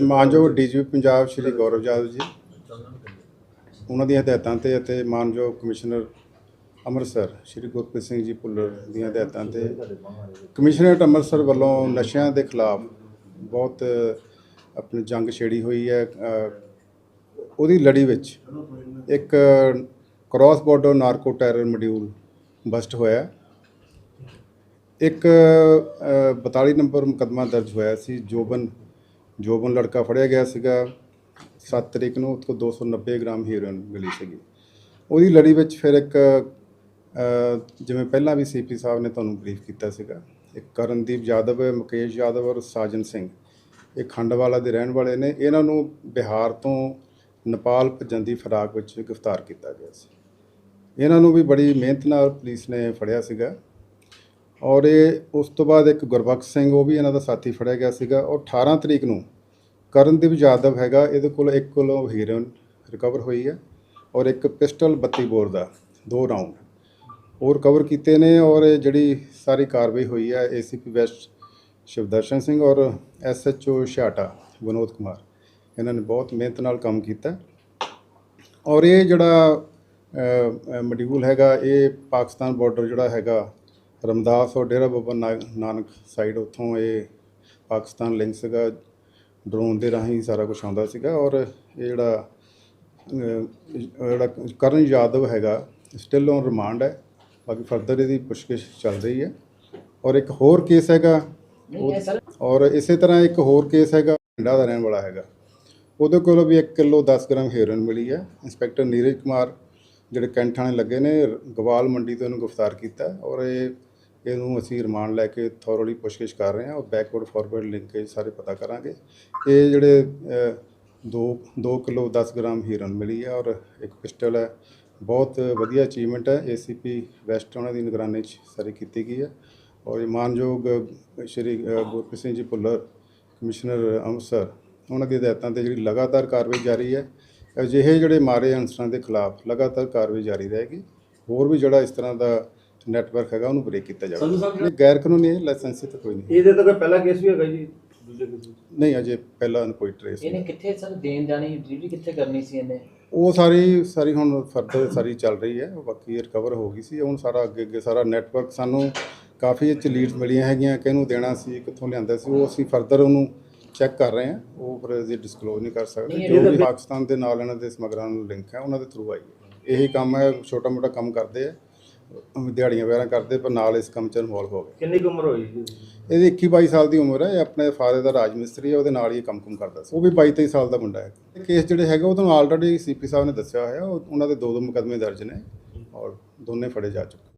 ਮਾਨਯੋਗ ਡੀਜੀਪੀ ਪੰਜਾਬ ਸ਼੍ਰੀ ਗੌਰਵ ਯਾਦਵ ਜੀ ਉਹਨਾਂ ਦੀਆਂ ਹਦਾਇਤਾਂ ਤੇ ਅਤੇ ਮਾਨਯੋਗ ਕਮਿਸ਼ਨਰ ਅੰਮ੍ਰਿਤਸਰ ਸ਼੍ਰੀ ਗੁਰਪ੍ਰੀਤ ਸਿੰਘ ਜੀ ਭੁੱਲਰ ਦੀਆਂ ਹਦਾਇਤਾਂ ਤੇ ਕਮਿਸ਼ਨਰੇਟ ਅੰਮ੍ਰਿਤਸਰ ਵੱਲੋਂ ਨਸ਼ਿਆਂ ਦੇ ਖਿਲਾਫ ਬਹੁਤ ਆਪਣੀ ਜੰਗ ਛੇੜੀ ਹੋਈ ਹੈ। ਉਹਦੀ ਲੜੀ ਵਿੱਚ ਇੱਕ cross border narco terror module bust ਹੋਇਆ। ਇੱਕ ਅ, 42 ਨੰਬਰ ਮੁਕੱਦਮਾ ਦਰਜ ਹੋਇਆ ਸੀ ਜੋਬਨ ਜੋਬਨ ਲੜਕਾ ਫੜਿਆ ਗਿਆ ਸੀਗਾ 7 ਤਰੀਕ ਨੂੰ ਉਸ ਕੋਲ 290 ਗ੍ਰਾਮ ਹੀਰੋਇਨ ਮਿਲੀ ਸੀਗੀ। ਉਹਦੀ ਲੜੀ ਵਿੱਚ ਫਿਰ ਇੱਕ ਜਿਵੇਂ ਪਹਿਲਾਂ ਵੀ ਸੀਪੀ ਸਾਹਿਬ ਨੇ ਤੁਹਾਨੂੰ ਬਰੀਫ ਕੀਤਾ ਸੀਗਾ, ਇੱਕ ਕਰਨਦੀਪ ਯਾਦਵ, ਮੁਕੇਸ਼ ਯਾਦਵ ਔਰ ਸਾਜਨ ਸਿੰਘ। ਇਹ ਖੰਡਵਾਲਾ ਦੇ ਰਹਿਣ ਵਾਲੇ ਨੇ। ਇਹਨਾਂ ਨੂੰ ਬਿਹਾਰ ਤੋਂ ਨੇਪਾਲ ਭੱਜਣ ਦੀ ਫਰਾਕ ਵਿੱਚ ਗ੍ਰਿਫਤਾਰ ਕੀਤਾ ਗਿਆ ਸੀ। ਇਹਨਾਂ ਨੂੰ ਵੀ ਬੜੀ ਮਿਹਨਤ ਨਾਲ ਪੁਲਿਸ ਨੇ ਫੜਿਆ ਸੀਗਾ। ਔਰ ਇਹ ਉਸ ਤੋਂ ਬਾਅਦ ਇੱਕ ਗੁਰਬਖਸ਼ ਸਿੰਘ, ਉਹ ਵੀ ਇਹਨਾਂ ਦਾ ਸਾਥੀ ਫੜਿਆ ਗਿਆ ਸੀਗਾ। ਔਰ 18 ਤਰੀਕ ਨੂੰ ਕਰਨਦੀਪ ਯਾਦਵ ਹੈਗਾ, ਇਹਦੇ ਕੋਲ ਇੱਕ ਕਿਲੋ ਹੀਰੋਇਨ ਰਿਕਵਰ ਹੋਈ ਹੈ ਔਰ ਇੱਕ ਪਿਸਟਲ 32 ਬੋਰ ਦਾ, ਦੋ ਰਾਉਂਡ ਉਹ ਰਿਕਵਰ ਕੀਤੇ ਨੇ ਔਰ ਜਿਹੜੀ ਸਾਰੀ ਕਾਰਵਾਈ ਹੋਈ ਹੈ ਏਸੀਪੀ ਵੈਸਟ ਸ਼ਿਵਦਰਸ਼ਨ ਸਿੰਘ ਔਰ ਐਸਐਚਓ ਛਾਟਾ ਵਿਨੋਦ ਕੁਮਾਰ। ਇਹਨਾਂ ਨੇ ਬਹੁਤ ਮਿਹਨਤ ਨਾਲ ਕੰਮ ਕੀਤਾ। ਔਰ ਇਹ ਜਿਹੜਾ ਮੋਡਿਊਲ ਹੈਗਾ, ਇਹ ਪਾਕਿਸਤਾਨ ਬਾਰਡਰ ਜਿਹੜਾ ਹੈਗਾ ਰਮਦਾਸ ਔਰ ਡੇਰਾ ਬਾਬਾ ਨਾਨਕ ਸਾਈਡ ਉੱਥੋਂ ਇਹ ਪਾਕਿਸਤਾਨ ਲਿੰਕ ਸੀਗਾ ਡਰੋਨ ਦੇ ਰਾਹੀਂ ਸਾਰਾ ਕੁਝ ਆਉਂਦਾ ਸੀਗਾ ਔਰ ਇਹ ਜਿਹੜਾ ਜਿਹੜਾ ਕਰਨ ਯਾਦਵ ਹੈਗਾ ਸਟਿਲ ਔਨ ਰਿਮਾਂਡ ਹੈ ਬਾਕੀ ਫਰਦਰ ਇਹਦੀ ਪੁੱਛਗਿੱਛ ਚੱਲ ਰਹੀ ਹੈ ਔਰ ਇੱਕ ਹੋਰ ਕੇਸ ਹੈਗਾ ਔਰ ਇਸੇ ਤਰ੍ਹਾਂ ਇੱਕ ਹੋਰ ਕੇਸ ਹੈਗਾ ਪਿੰਡਾ ਦਾ ਰਹਿਣ ਵਾਲਾ ਹੈਗਾ ਉਹਦੇ ਕੋਲੋਂ ਵੀ 1 ਕਿਲੋ 10 ਗ੍ਰਾਮ ਹੈਰੋਇਨ ਮਿਲੀ ਹੈ ਇੰਸਪੈਕਟਰ ਨੀਰਜ ਕੁਮਾਰ ਜਿਹੜੇ ਕੈਂਟ ਥਾਣੇ ਲੱਗੇ ਨੇ ਗਵਾਲ ਮੰਡੀ ਤੋਂ ਇਹਨੂੰ ਗ੍ਰਿਫਤਾਰ ਕੀਤਾ ਔਰ ਇਹ ਇਹਨੂੰ ਅਸੀਂ ਰਿਮਾਂਡ ਲੈ ਕੇ ਥੋਰਲੀ ਪੁੱਛਗਿੱਛ ਕਰ ਰਹੇ ਹਾਂ ਔਰ ਬੈਕਵਰਡ ਫਾਰਵਰਡ ਲਿੰਕੇਜ ਸਾਰੇ ਪਤਾ ਕਰਾਂਗੇ। ਇਹ ਜਿਹੜੇ 2 2 ਕਿਲੋ 10 ਗ੍ਰਾਮ ਹੀਰੋਇਨ ਮਿਲੀ ਹੈ ਔਰ ਇੱਕ ਪਿਸਟਲ ਹੈ। ਬਹੁਤ ਵਧੀਆ ਅਚੀਵਮੈਂਟ ਹੈ। ਏਸੀਪੀ ਵੈਸਟ ਉਹਨਾਂ ਦੀ ਨਿਗਰਾਨੀ 'ਚ ਸਾਰੀ ਕੀਤੀ ਗਈ ਹੈ। ਔਰ ਇਹ ਮਾਨਯੋਗ ਸ਼੍ਰੀ ਗੁਰਪ੍ਰੀਤ ਸਿੰਘ ਜੀ ਭੁੱਲਰ, ਕਮਿਸ਼ਨਰ ਅੰਮ੍ਰਿਤਸਰ, ਉਹਨਾਂ ਦੀ ਹਦਾਇਤਾਂ ਤੇ ਜਿਹੜੀ ਲਗਾਤਾਰ ਕਾਰਵਾਈ ਜਾਰੀ ਹੈ, ਅਜਿਹੇ ਜਿਹੜੇ ਮਾਰੇ ਅਨਸਰਾਂ ਦੇ ਖਿਲਾਫ ਲਗਾਤਾਰ ਕਾਰਵਾਈ ਜਾਰੀ ਰਹੇਗੀ। ਹੋਰ ਵੀ ਜਿਹੜਾ ਇਸ ਤਰ੍ਹਾਂ ਦਾ ਨੈਟਵਰਕ ਹੈਗਾ ਉਹਨੂੰ ਬ੍ਰੇਕ ਕੀਤਾ ਸੰਧੂ ਸਾਹਿਬ ਜਾਵੇਗਾ ਗੈਰ ਕਾਨੂੰਨੀ ਲਾਇਸੈਂਸੀ ਤਾਂ ਕੋਈ ਨਹੀਂ। ਇਹਦੇ ਤਾਂ ਕੋਈ ਪਹਿਲਾ ਕੇਸ ਵੀ ਹੈਗਾ ਜੀ ਦੂਜੇ ਕੇਸ ਨਹੀਂ ਅਜੇ ਪਹਿਲਾਂ ਕੋਈ ਟ੍ਰੇਸ ਇਹਨੇ ਕਿੱਥੇ ਸਰ ਦੇਣ ਜਾਣੀ ਡਿਊਟੀ ਕਿੱਥੇ ਕਰਨੀ ਸੀ ਇਹਨੇ? ਉਹ ਸਾਰੀ ਸਾਰੀ ਹੁਣ ਫਰਦਰ ਸਾਰੀ ਚੱਲ ਰਹੀ ਹੈ ਬਾਕੀ ਰਿਕਵਰ ਹੋ ਗਈ ਸੀ। ਹੁਣ ਸਾਰਾ ਅੱਗੇ ਅੱਗੇ ਸਾਰਾ ਨੈਟਵਰਕ ਸਾਨੂੰ ਕਾਫੀ ਇਹ 'ਚ ਲੀਡਸ ਮਿਲੀਆਂ ਹੈਗੀਆਂ ਕਿਹਨੂੰ ਦੇਣਾ ਸੀ ਕਿੱਥੋਂ ਲਿਆਂਦਾ ਸੀ ਉਹ ਅਸੀਂ ਫਰਦਰ ਉਹਨੂੰ ਚੈੱਕ ਕਰ ਰਹੇ ਹਾਂ। ਉਹ ਫਿਰ ਅਸੀਂ ਡਿਸਕਲੋਜ਼ ਨਹੀਂ ਕਰ ਸਕਦੇ ਨਹੀਂ, ਜੋ ਇਹਦੇ ਵੀ ਪਾਕਿਸਤਾਨ ਦੇ ਨਾਲ ਇਹਨਾਂ ਦੇ ਸਮਗਰਾਂ ਨੂੰ ਲਿੰਕ ਹੈ ਉਹਨਾਂ ਦੇ ਥਰੂ ਆਈ ਹੈ। ਇਹੀ ਕੰਮ ਹੈ ਛੋਟਾ ਮੋਟਾ ਕੰਮ ਕਰਦੇ ਆ। ਦਿਹਾੜੀਆਂ ਵਗੈਰਾ ਕਰਦੇ ਪਰ ਨਾਲ ਇਸ ਕੰਮ 'ਚ ਇਨਵੋਲਵ ਹੋ ਗਏ। ਕਿੰਨੀ ਕੁ ਉਮਰ ਹੋਈ ਜੀ ਇਹਦੀ 21 22 ਸਾਲ ਦੀ ਉਮਰ ਹੈ ਇਹ ਆਪਣੇ ਫਾਦਰ ਦਾ ਰਾਜ ਮਿਸਤਰੀ ਹੈ ਉਹਦੇ ਨਾਲ ਹੀ ਕੰਮ-ਕੁਮ ਕਰਦਾ ਸੀ। ਉਹ ਵੀ 22 23 ਸਾਲ ਦਾ ਮੁੰਡਾ ਹੈ। ਇਹ ਕੇਸ ਜਿਹੜੇ ਹੈਗਾ ਉਹ ਤੁਹਾਨੂੰ ਆਲਰੇਡੀ ਸੀਪੀ ਸਾਹਿਬ ਨੇ ਦੱਸਿਆ ਹੋਇਆ ਉਹ- ਉਹਨਾਂ ਦੇ ਦੋ ਦੋ ਮੁਕੱਦਮੇ ਦਰਜ ਨੇ ਔਰ ਦੋਨੇ ਫੜੇ ਜਾ ਚੁੱਕੇ